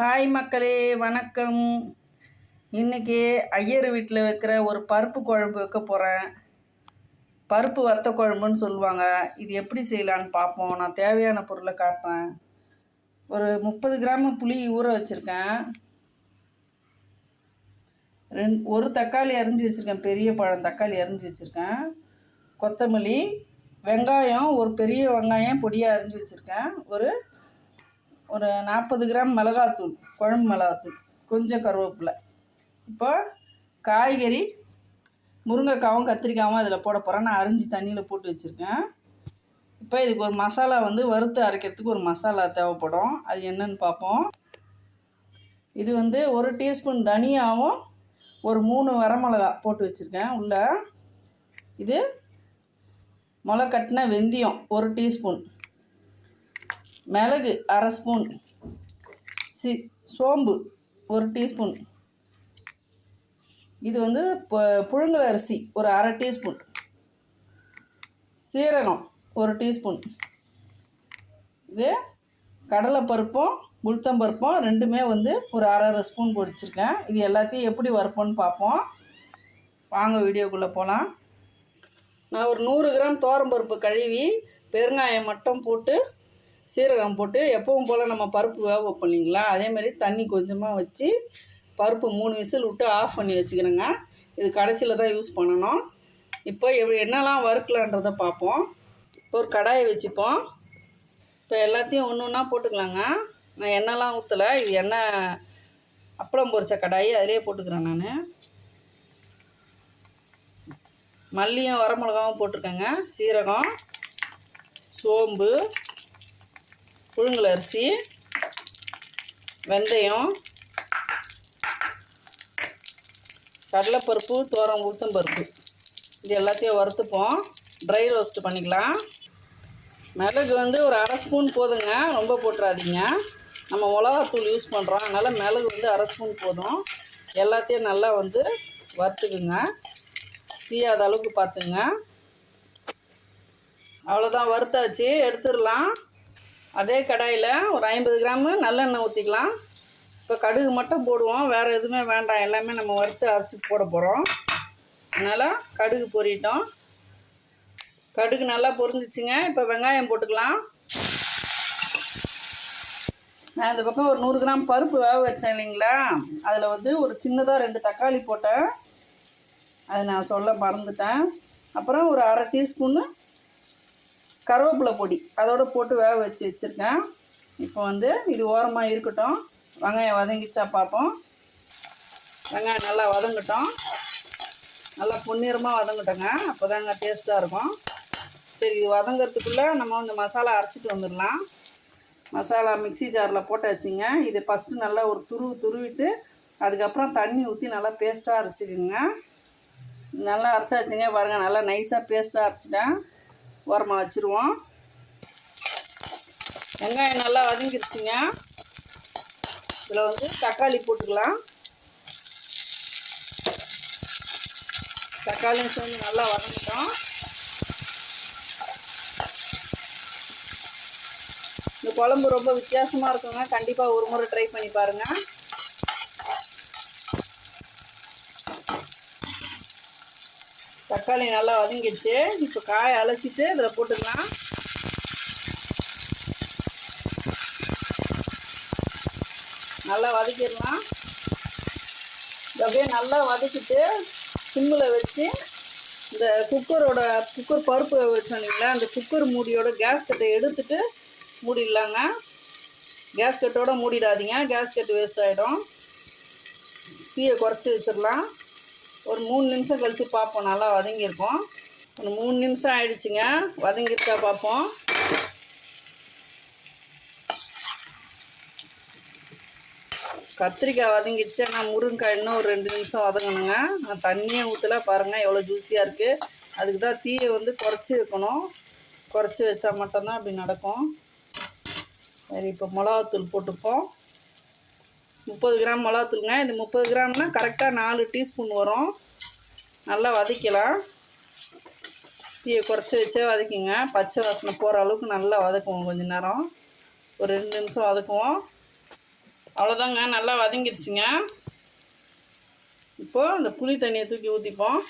Hi மக்களே வணக்கம். இன்றைக்கி ஐயர் வீட்டில் வைக்கிற ஒரு பருப்பு குழம்பு வைக்க போகிறேன் பருப்பு வத்த குழம்புன்னு சொல்லுவாங்க. இது எப்படி செய்யலான்னு பார்ப்போம். நான் தேவையான பொருளை காட்டுறேன். ஒரு முப்பது கிராம் புளி ஊற வச்சுருக்கேன். ரெண் ஒரு தக்காளி அரிஞ்சு வச்சுருக்கேன். பெரிய பழம் தக்காளி அரிஞ்சு வச்சுருக்கேன். கொத்தமல்லி வெங்காயம் ஒரு பெரிய வெங்காயம் பொடியாக அரிஞ்சு வச்சுருக்கேன். ஒரு ஒரு நாற்பது கிராம் மிளகாத்தூள் குழம்பு மிளகாத்தூள் கொஞ்சம் கருவேப்பிலை. இப்போ காய்கறி முருங்கைக்காவும் கத்திரிக்காவும் அதில் போட போகிறேன் நான் அரிஞ்சு தண்ணியில் போட்டு வச்சுருக்கேன். இப்போ இதுக்கு ஒரு மசாலா வந்து வறுத்து அரைக்கிறதுக்கு ஒரு மசாலா தேவைப்படும். அது என்னன்னு பார்ப்போம். இது வந்து ஒரு டீஸ்பூன் தனியாவும் ஒரு மூணு வரமிளகா போட்டு வச்சுருக்கேன். உள்ள இது முளை கட்டின வெந்தயம் ஒரு டீஸ்பூன். மிளகு அரை ஸ்பூன். சி சோம்பு ஒரு டீஸ்பூன். இது வந்து புழுங்கல் அரிசி ஒரு அரை டீஸ்பூன். சீரகம் ஒரு டீஸ்பூன். இது கடலைப்பருப்பும் உளுத்தம்பருப்பும் ரெண்டுமே வந்து ஒரு அரை அரை ஸ்பூன் பொடிச்சிருக்கேன். இது எல்லாத்தையும் எப்படி வறுப்போன்னு பார்ப்போம். வாங்க வீடியோக்குள்ளே போகலாம் நான் ஒரு நூறு கிராம் தோரம்பருப்பு கழுவி பெருங்காயம் மட்டும் போட்டு சீரகம் போட்டு எப்பவும் போல் நம்ம பருப்பு வேக வைப்போம் இல்லைங்களா? அதேமாரி தண்ணி கொஞ்சமாக வச்சு பருப்பு மூணு விசில் விட்டு ஆஃப் பண்ணி வச்சுக்கிறேங்க. இது கடைசியில் தான் யூஸ் பண்ணணும். இப்போ எவ் என்னெல்லாம் வறுக்கலான்றதை பார்ப்போம். ஒரு கடாயை வச்சுப்போம். இப்போ எல்லாத்தையும் ஒன்று ஒன்றா போட்டுக்கலாங்க. நான் எண்ணெய்லாம் ஊற்றலை இது எண்ணெய் அப்பளம் பொரிச்ச கடாயி அதிலே போட்டுக்கிறேன் நான். மல்லியும் வரமிளகாவும் போட்டிருக்கேங்க. சீரகம் சோம்பு புழுங்கல் அரிசி வெந்தயம் கடலைப்பருப்பு தோரம் உளுத்தம் பருப்பு. இது எல்லாத்தையும் வறுத்துப்போம். ட்ரை ரோஸ்ட் பண்ணிக்கலாம். மிளகு வந்து ஒரு அரை ஸ்பூன் போதுங்க. ரொம்ப போட்டுறாதீங்க. நம்ம மிளகாத்தூள் யூஸ் பண்ணுறோம் அதனால் மிளகு வந்து அரை ஸ்பூன் போதும். எல்லாத்தையும் நல்லா வந்து வறுத்துக்குங்க. தீயாத அளவுக்கு பார்த்துங்க. அவ்வளோதான் வறுத்தாச்சு. எடுத்துடலாம். அதே கடாயில் ஒரு ஐம்பது கிராமு நல்லெண்ணெய் ஊற்றிக்கலாம் இப்போ கடுகு மட்டும் போடுவோம். வேறு எதுவுமே வேண்டாம். எல்லாமே நம்ம வறுத்து அரைச்சி போட போகிறோம் அதனால் கடுகு பொறிட்டோம். கடுகு நல்லா பொரிஞ்சிச்சுங்க. இப்போ வெங்காயம் போட்டுக்கலாம். நான் இந்த பக்கம் ஒரு நூறு கிராம் பருப்பு வேக வச்சேன் இல்லைங்களா? அதில் வந்து ஒரு சின்னதாக ரெண்டு தக்காளி போட்டேன். அது நான் சொல்ல மறந்துட்டேன். அப்புறம் ஒரு அரை டீஸ்பூன்னு கருவேப்பிலை பொடி. அதோட போட்டு வேக வச்சு வச்சுருக்கேன். இப்போ வந்து இது ஓரமாக இருக்கட்டும். வெங்காயம் வதங்கிச்சா பார்ப்போம். வெங்காயம் நல்லா வதங்கட்டும். நல்லா பொன்னிறமாக வதங்கட்டோங்க. அப்போ தாங்க டேஸ்ட்டாக இருக்கும். சரி இது வதங்கிறதுக்குள்ளே நம்ம வந்து மசாலா அரைச்சிட்டு வந்துடலாம். மசாலா மிக்ஸி ஜாரில் போட்டு வச்சுங்க. இது ஃபஸ்ட்டு நல்லா ஒரு துருவு துருவிட்டு அதுக்கப்புறம் தண்ணி ஊற்றி நல்லா பேஸ்ட்டாக அரைச்சிக்கோங்க. நல்லா அரைச்சாச்சுங்க. பாருங்கள் நல்லா நைஸாக பேஸ்ட்டாக அரைச்சிட்டேன். ஓரமாக வச்சுருவோம். வெங்காயம் நல்லா வதங்கிருச்சுங்க. இதில் வந்து தக்காளி போட்டுக்கலாம். தக்காளியும் சேர்ந்து நல்லா வதங்கிட்டோம். இந்த குழம்பு ரொம்ப வித்தியாசமாக இருக்குங்க. கண்டிப்பாக ஒரு முறை ட்ரை பண்ணி பாருங்கள் தக்காளி நல்லா வதங்கிடுச்சு. இப்போ காயை அலசிட்டு இதில் போட்டுக்கலாம். நல்லா வதக்கிடலாம். இது அப்படியே நல்லா வதக்கிட்டு சிம்மில் வச்சு இந்த குக்கரோட குக்கர் பருப்பு வச்சோன்னீங்களா அந்த குக்கர் மூடியோட கேஸ் கட்டை எடுத்துட்டு மூடிடலாங்க. கேஸ் கட்டோட மூடிடாதீங்க. கேஸ் கட்டு வேஸ்ட் ஆகிடும் தீயை குறைச்சி வச்சிடலாம். ஒரு மூணு நிமிஷம் கழித்து பார்ப்போம். நல்லா வதங்கியிருக்கோம். ஒரு மூணு நிமிஷம் ஆயிடுச்சுங்க. வதங்கியிருக்கா பார்ப்போம். கத்திரிக்காய் வதங்கிடுச்சு. ஆனால் முருங்கைக்காய் இன்னும் ஒரு ரெண்டு நிமிஷம் வதங்கணுங்க. நான் தண்ணியை ஊற்றல பாருங்கள் எவ்வளோ ஜூஸியாக இருக்குது அதுக்கு தான் தீயை வந்து குறைச்சி வைக்கணும். குறைச்சி வச்சா மட்டும்தான் அப்படி நடக்கும். சரி இப்போ மிளகாத்தூள் போட்டுப்போம். முப்பது கிராம் மிளகாத்தூளுங்க. இந்த முப்பது கிராம்னால் கரெக்டாக நாலு டீஸ்பூன் வரும். நல்லா வதக்கலாம். தீயை குறைச்சி வச்சே வதக்கிங்க. பச்சை வாசனை போகிற அளவுக்கு நல்லா வதக்குவோம். கொஞ்சம் நேரம். ஒரு ரெண்டு நிமிஷம் வதக்குவோம். அவ்வளோதாங்க நல்லா வதங்கிடுச்சுங்க. இப்போது அந்த புளி தண்ணியை தூக்கி ஊற்றிப்போம்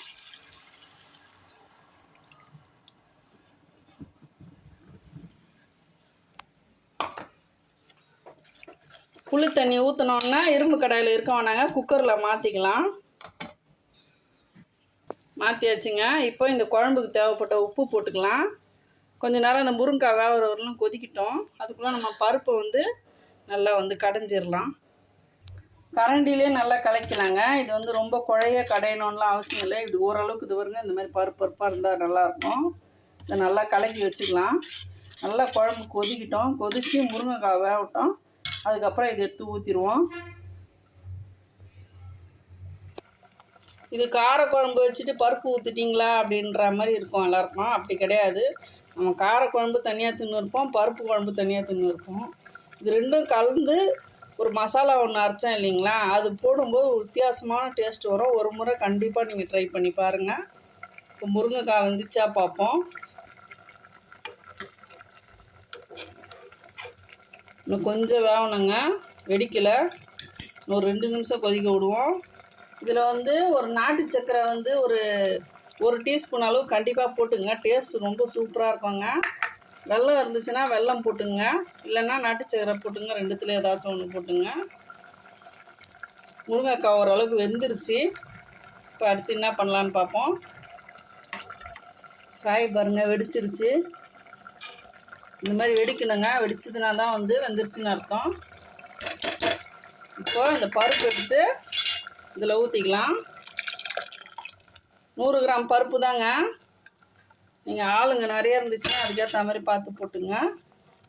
புளி தண்ணி ஊற்றினோன்னா இரும்பு கடாயில் இருக்க வேணாங்க. குக்கரில் மாற்றிக்கலாம் மாற்றியாச்சுங்க இப்போ இந்த குழம்புக்கு தேவைப்பட்ட உப்பு போட்டுக்கலாம். கொஞ்ச நேரம் அந்த முருங்கைக்காய் வேகிற வரலும் கொதிக்கிட்டோம். அதுக்குள்ளே நம்ம பருப்பை வந்து நல்லா வந்து கடைஞ்சிடலாம் கரண்டிலே நல்லா கலக்கலாங்க. இது வந்து ரொம்ப குழைய கடையணும்லாம் அவசியம் இல்லை. இது ஓரளவுக்கு இது வருங்க. இந்த மாதிரி பருப்பு பருப்பாக இருந்தால் நல்லாயிருக்கும். இதை நல்லா கலக்கி வச்சுக்கலாம். நல்லா குழம்பு கொதிக்கிட்டோம். கொதித்து முருங்கைக்காய் வேகட்டும். அதுக்கப்புறம் இதை எடுத்து ஊற்றிடுவோம் இது காரக்குழம்பு வச்சுட்டு பருப்பு ஊற்றிட்டிங்களா அப்படின்ற மாதிரி இருக்கும் எல்லாருக்கும்? அப்படி கிடையாது. நம்ம காரக்குழம்பு தனியாக தின்னுருப்போம் பருப்பு குழம்பு தனியாக தின்னுருப்போம். இது ரெண்டும் கலந்து ஒரு மசாலா ஒன்று அரைச்சேன் இல்லைங்களா? அது போடும்போது வித்தியாசமான டேஸ்ட் வரும். ஒரு முறை கண்டிப்பாக நீங்கள் ட்ரை பண்ணி பாருங்கள் இப்போ முருங்கைக்காய் வந்துச்சா பார்ப்போம். இன்னும் கொஞ்சம் வேகணுங்க. வெடிக்கலை. ஒரு ரெண்டு நிமிஷம் கொதிக்க விடுவோம். இதில் வந்து ஒரு நாட்டு சக்கரை வந்து ஒரு ஒரு டீஸ்பூன் அளவு கண்டிப்பாக போட்டுங்க. டேஸ்ட் ரொம்ப சூப்பராக இருக்குங்க. வெள்ளம் இருந்துச்சுன்னா வெல்லம் போட்டுங்க. இல்லைன்னா நாட்டு சக்கரை போட்டுங்க. ரெண்டுத்தில் ஏதாச்சும் ஒன்று போட்டுங்க. முருங்கைக்காய் ஓரளவுக்கு வெந்துருச்சு. இப்போ அடுத்து என்ன பண்ணலான்னு பார்ப்போம். காய் பாருங்கள் வெடிச்சிருச்சு. இந்த மாதிரி வெடிக்கணுங்க. வெடிச்சதுனா தான் வந்து வெந்துருச்சுன்னு அர்த்தம். இப்போ இந்த பருப்பு எடுத்து இதில் ஊற்றிக்கலாம் நூறு கிராம் பருப்பு தாங்க. நீங்கள் ஆளுங்க நிறைய இருந்துச்சுன்னா அதுக்கேற்ற மாதிரி பார்த்து போட்டுங்க.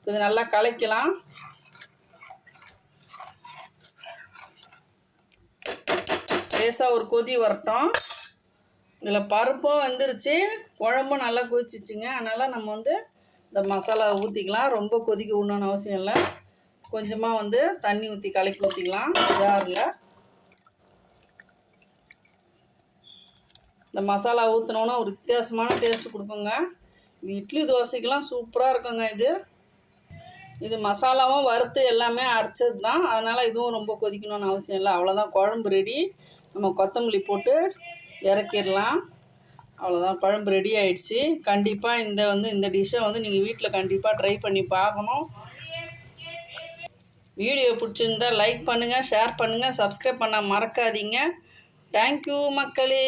இது நல்லா கலைக்கலாம். லேசாக ஒரு கொதி வரட்டும். இதில் பருப்பும் வந்துருச்சு. குழம்பும் நல்லா கொதிச்சிச்சுங்க. அதனால் நம்ம வந்து இந்த மசாலா ஊற்றிக்கலாம் ரொம்ப கொதிக்க விடணும்னு அவசியம் இல்லை. கொஞ்சமாக வந்து தண்ணி ஊற்றி கலக்கி ஊற்றிக்கலாம் ஜாரில். இந்த மசாலா ஊற்றினோன்னா ஒரு வித்தியாசமான டேஸ்ட் கொடுக்குங்க. இது இட்லி தோசைக்கெலாம் சூப்பராக இருக்குங்க இது. இது மசாலாவும் வறுத்து எல்லாமே அரைச்சது தான் அதனால் இதுவும் ரொம்ப கொதிக்கணும்னு அவசியம் இல்லை. அவ்வளோதான் குழம்பு ரெடி நம்ம கொத்தமல்லி போட்டு இறக்கிடலாம். அவ்வளோதான் குழம்பு ரெடி ஆயிடுச்சு. கண்டிப்பாக இந்த வந்து இந்த டிஷ்ஷை வந்து நீங்கள் வீட்டில் கண்டிப்பாக ட்ரை பண்ணி பார்க்கணும். வீடியோ பிடிச்சிருந்தா லைக் பண்ணுங்கள் ஷேர் பண்ணுங்கள் சப்ஸ்கிரைப் பண்ண மறக்காதீங்க. தேங்க்யூ மக்களே.